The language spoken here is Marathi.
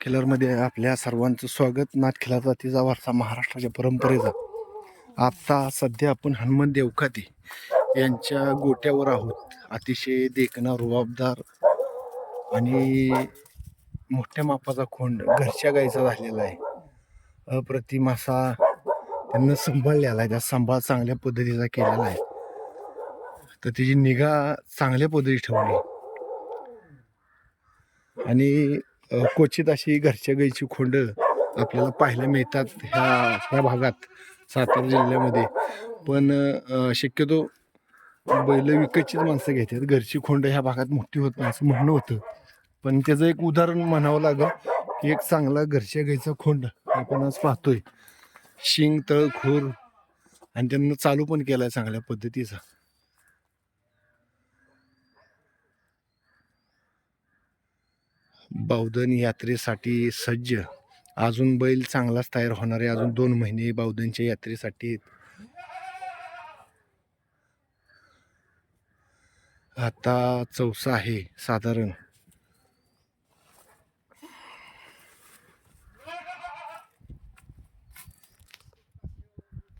खिलरमध्ये आपल्या सर्वांचं स्वागत. नाथ जातीचा वारसा महाराष्ट्राच्या परंपरेचा. आता सध्या आपण हनुमान देवखाते यांच्या गोट्यावर आहोत. अतिशय देखणा रुबाबदार आणि मोठ्या मापाचा खोंड घरच्या गाईचा झालेला आहे. अप्रतिम असा त्यांना सांभाळलेला आहे. त्या सांभाळ चांगल्या पद्धतीचा केलेला आहे. तर त्याची निगा चांगल्या पद्धती ठेवली. आणि क्वचित अशी घरच्या गाईची खोंड आपल्याला पाहायला मिळतात ह्या ह्या भागात सातारा जिल्ह्यामध्ये. पण शक्यतो बैल विकतचीच माणसं घेतात. घरची खोंड ह्या भागात मोठी होत नाही असं म्हणणं होतं. पण त्याचं एक उदाहरण म्हणावं लागेल की एक चांगला घरच्या गाईचा खोंड आपण आज पाहतोय. शिंग तळ खूर आणि त्यांना चालू पण केलाय चांगल्या पद्धतीचा. बौद्धन यात्रेसाठी सज्ज. अजून बैल चांगलाच तयार होणार आहे. अजून दोन महिने बौद्धनच्या यात्रेसाठी आता चौसा आहे साधारण.